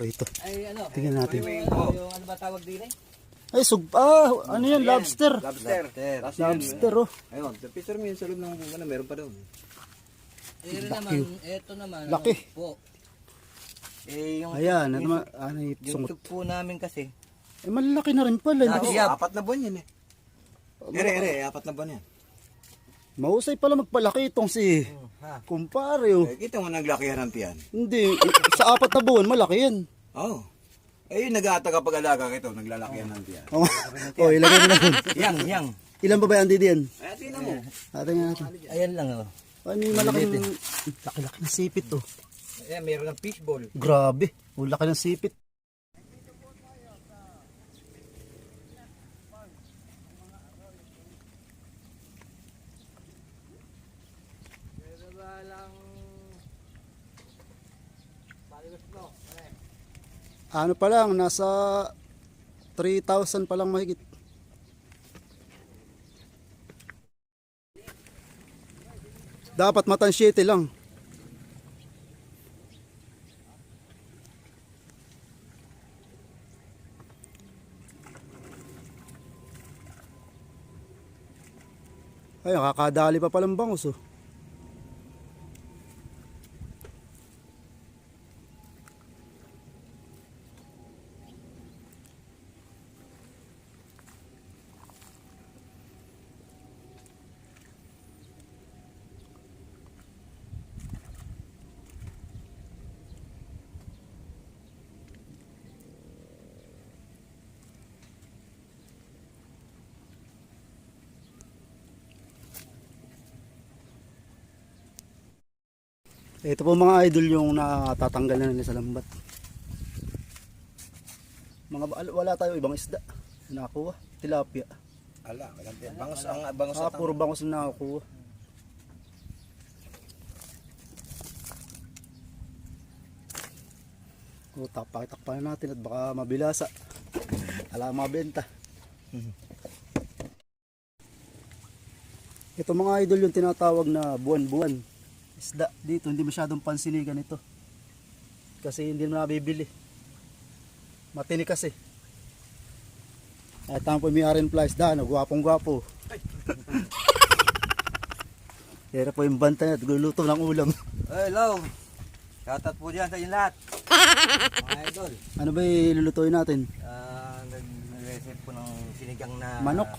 Rito. Ay ano? Tingnan natin. Yung, ano, yung ano ba tawag din eh? Ay, sug... Ah, ano yan? Lobster. Lobster. Yun, Lobster, oh. Ayun, picture mo yun sa loob ng ano, meron pa doon. Eh rin naman, eto naman. Laki. ano Po. Eh, yung, Ayan, ano naman, ano yung Yung sungot. tugpo namin kasi. Eh, malaki na rin pala. Hindi ko- siya. apat na buwan yan eh. Ere, ere, apat na buwan yan. Mahusay pala magpalaki itong si Ha? kumpare, oh. Eh, kita mo naglakihan ng tiyan. Hindi, sa apat na buwan, malaki yan. Oo. Oh. Eh, yung nag-aata kapag alaga ito, naglalakihan ng tiyan. Oh, oh ilagay mo na dun. Yang, yang. Ilan ba ba yan, Didi yan? Ay, tingnan mo. Atin nga natin. Ayan lang oh. Ano yung malaking... Laki-laki ng sipit, oh. Ayan, meron ng fishball. Grabe. Oh, laki ng sipit. Meron ba lang... Baliwas mo. Ano pa lang, nasa 3,000 pa lang mahigit. Dapat matansyete lang. Ay, nakakadali pa palang bangus oh. Ito po mga idol yung natatanggal na nila sa lambat. Mga wala tayo ibang isda. Nakuha, tilapia. Ala, walang. Bangos ang bangos Ah, puro bangos na nakuha. O, takpak-takpan na natin at baka mabilasa. Ala mabenta. Ito mga idol yung tinatawag na buwan-buwan. Isda dito, hindi masyadong pansinigan ito. Kasi hindi mo nabibili. Matini kasi. At ang pumiarin flies daan, gwapong gwapo. Kaya po yung banta niya, gluluto ng ulam. Hey, hello. Shoutout po dyan sa inyo lahat. Mga idol. Ano ba ilulutuin natin? Ah, nag- nag-recipe po ng sinigang na Manok.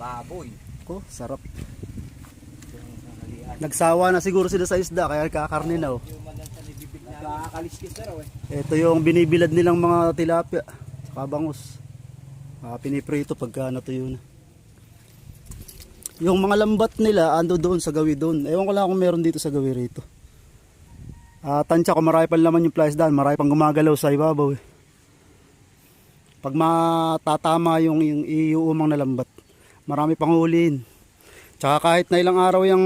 baboy. Ko, sarap. Nagsawa na siguro sila sa isda, kaya kakarne na oh. Nakakaliskis na eh. Ito yung binibilad nilang mga tilapia. Saka bangus. Ah, piniprito pagka natuyo na. Yung mga lambat nila ando doon sa gawi doon. Ewan ko lang kung meron dito sa gawi rito. Ah, tansya ko marami pa naman yung flies daan. Marami pang gumagalaw sa ibabaw eh. Pag matatama yung, yung iuumang na lambat, marami pang huliin. Tsaka kahit na ilang araw yung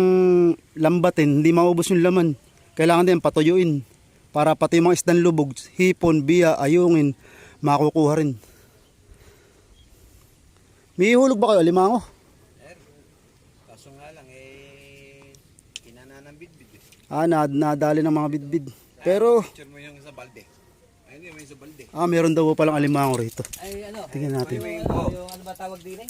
lambatin, hindi maubos yung laman. Kailangan din patuyuin para pati yung mga isdan lubog, hipon, biya, ayungin, makukuha rin. May ihulog ba kayo, limango? Kaso nga lang eh, kinana ng bidbid eh. Ah, na, nadali ng mga bidbid. Pero, Picture mo yung sa balde. Ay, mo yung sa balde. ah, meron daw palang alimango rito. Ay, ano? Tingnan natin. Yung, ano, yung ano ba tawag din eh?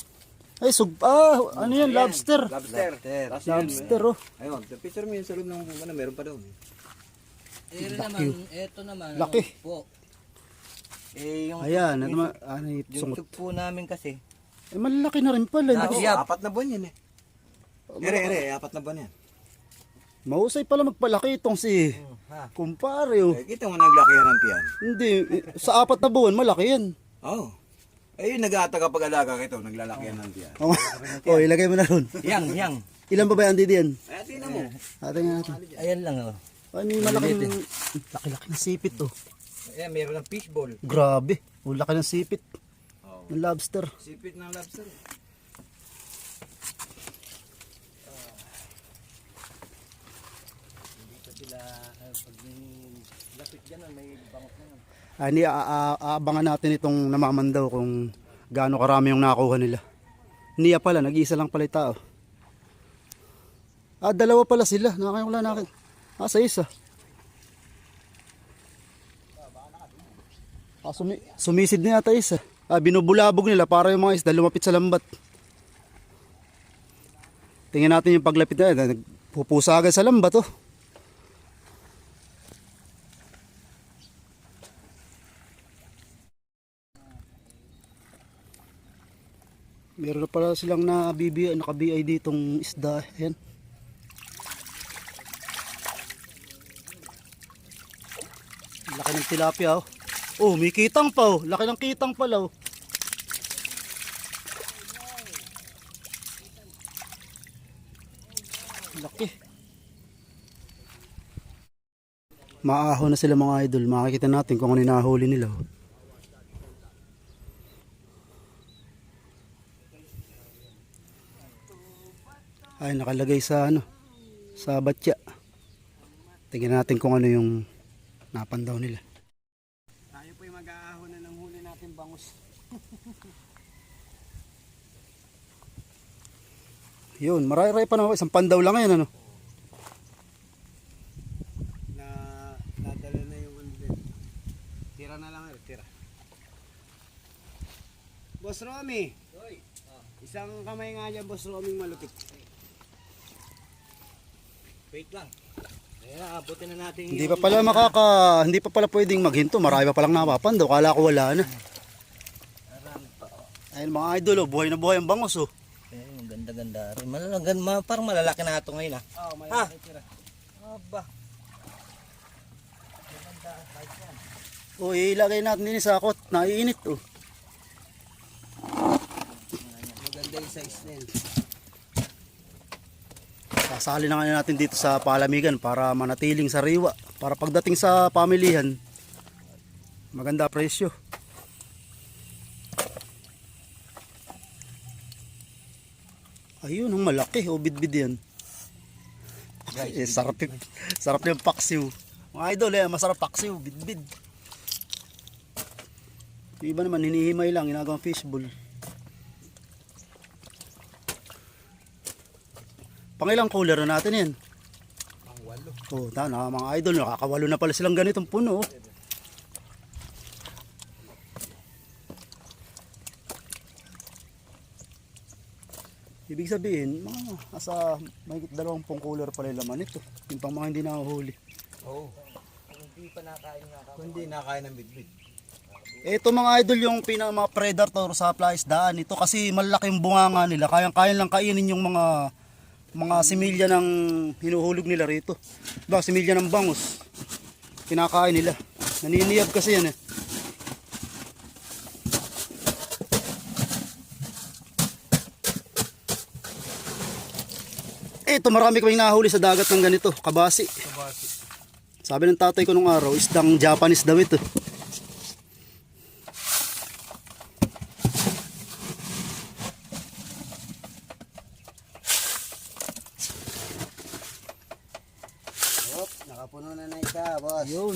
Ay, sug, ah, ano yan, lobster. Lobster. Yun, Lobster, oh. Ayun, picture mo yun sa loob ng ano, meron pa doon. Eh Laki. naman, eto naman. Laki. Ano, po. Eh, yung, Ayan, ano naman, ano yung yung sungot. tugpo namin kasi. Eh, malaki na rin pala. Ah, Hindi ko-. Apat na buwan yan eh. Ere, ere, apat na buwan yan. Mahusay pala magpalaki itong si Ha? kumpare, oh. Eh, kita mo naglakihan ng tiyan. Hindi, eh, sa apat na buwan, malaki yan. Oo. Oh. Eh, yung nag-aata kapag alaga ito, naglalakihan ng tiyan. Oh, oh ilagay mo na ron. Yang, yang. Ilan ba ba yan, Didi yan? Ay, tingnan mo. Atin nga natin. Ayan lang oh. Ano yung malaking, laki-laki ng sipit, oh. Ayan, meron ng fishball. Grabe, oh, laki ng sipit. Oo. Ng lobster. Sipit ng lobster. Dito sila, uh, pag may lapit dyan, may bangos na yun. Ah, ni, a- a- aabangan natin itong namamandaw kung gaano karami yung nakuha nila. Niya pala, nag-iisa lang pala yung tao. Ah, dalawa pala sila. Nakakayong wala nakin. Ah, sa isa. Ah, sumi sumisid na yata isa. Ah, binubulabog nila para yung mga isda lumapit sa lambat. Tingnan natin yung paglapit na yan. Nagpupusa agad sa lambat oh. Meron na pala silang nabibi, nakabiay ditong isda. Ayan. Laki ng tilapia oh. Oh, may kitang pa oh. Laki ng kitang pala oh. Laki. Maaho na sila mga idol. Makikita natin kung ano nahuli nila. oh. Ay, nakalagay sa ano, sa batya. Tingnan natin kung ano yung napandaw nila. Tayo po yung mag-aahon na ng huli natin bangus. Yun, maray-ray pa naman. Isang pandaw lang yan, ano. Na nadala na yung ano din. Tira na lang, eh, tira. Boss Romy. Isang kamay nga dyan, Boss Romy malupit. Wait lang. Ayan, abutin na natin Hindi pa pala makaka, hindi pa pala pwedeng maghinto. Marami pa palang napapandaw. Kala ko wala na. Ayun mga idol, oh, buhay na buhay ang bangos, oh. Eh, ganda-ganda rin. Malalagan, ma, parang malalaki na ito ngayon ah. Oo, may Ah. tira. Aba. Oh, ilagay natin din sa sakot. Naiinit, oh. Maganda yung size na yun. Sasali na nga natin dito sa palamigan para manatiling sariwa. Para pagdating sa pamilihan, maganda presyo. Ayun, ang malaki. O, bidbid yan. eh, sarap, yung- sarap yung paksiw. Mga idol, eh, masarap paksiw, bidbid. Yung iba naman, hinihimay lang, ginagawang fishbowl. Pangilang cooler na natin yan? Ang walo. Oh, tana mga idol, nakakawalo na pala silang ganitong puno. oh. Ibig sabihin, mga nasa may dalawang pong cooler pala yung laman ito. Yung pang mga hindi nahuhuli. Oo. Hindi pa nakain nga Kung hindi nakain ng bitbit. Ito mga idol yung pinaka mga predator sa flies daan ito kasi malaki yung bunganga nila. Kayang-kaya lang kainin yung mga mga similya ng hinuhulog nila rito. Ba, similya ng bangus. Kinakain nila. Naniniyab kasi yan eh. Ito marami kaming nahuli sa dagat ng ganito, kabasi. Sabi ng tatay ko nung araw, isdang Japanese daw ito. Nakapuno na na isa, boss. Yun.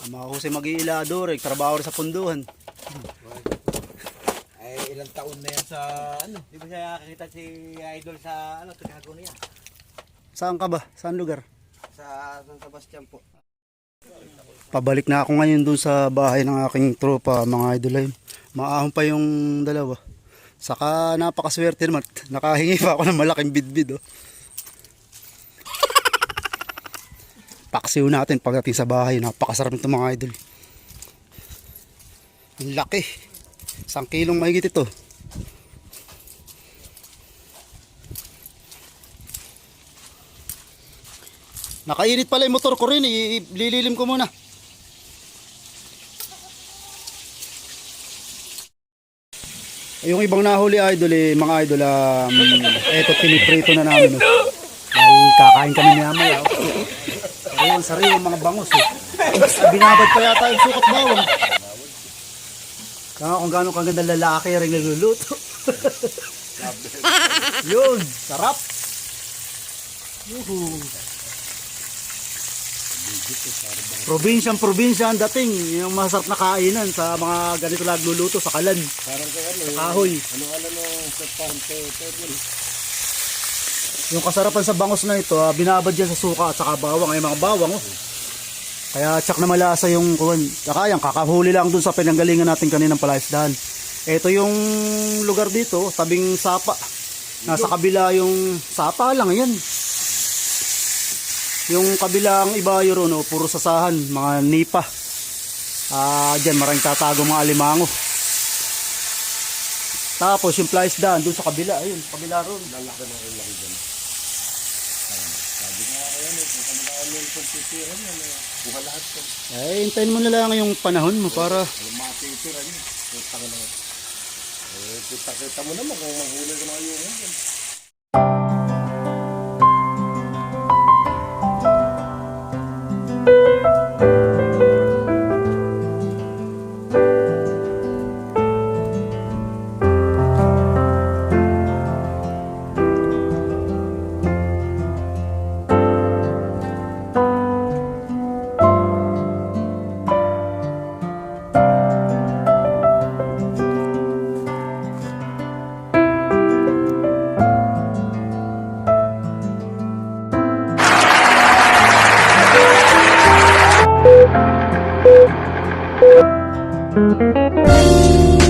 Ang mga kusay mag-iilador, eh, trabaho rin sa punduhan. Ay, ilang taon na yan sa ano. Di ba siya nakakita si Idol sa ano, Tagago niya? Saan ka ba? Saan lugar? Sa San Sebastian po. Pabalik na ako ngayon dun sa bahay ng aking tropa, mga idol ayun. Maahon pa yung dalawa. Saka napakaswerte naman. Nakahingi pa ako ng malaking bidbid. Oh. Paksiw natin pagdating sa bahay. Napakasarap nito mga idol. Ang laki. Isang kilong mahigit ito. Nakainit pala yung motor ko rin. Ilililim ko muna. Yung ibang nahuli idol eh, mga idol, um, eto piniprito na namin. Oh. Dahil kakain kami niya maya. Oh. Sariwang sariwang mga bangus. Eh. Binabad pa yata yung sukat bawang. Kaya kung gano'ng kaganda lalaki rin nagluluto. Yun, sarap. Yuhu. Probinsyang probinsya ang dating, yung masarap na kainan sa mga ganito nagluluto sa kalan, Parang kay ano, sa kahoy. ano ano no, sa pante, table. Yung kasarapan sa bangos na ito, ah, binabad yan sa suka at saka bawang. Ay mga bawang, oh. Kaya tsak na malasa yung kuwan. Tsaka yan, kakahuli lang dun sa pinanggalingan natin kaninang palaisdaan. Ito yung lugar dito, tabing sapa. Nasa kabila yung sapa lang, yan. Yung kabilang iba yun, no, puro sasahan, mga nipa. Ah, diyan maraming tatago mga alimango. Tapos yung flies daan doon sa kabila, ayun, kabila ron. Lalaki na yung laki dyan. Eh, hintayin mo na lang yung panahon mo para Kita-kita mo naman kung mahuli ka na yung Thank you.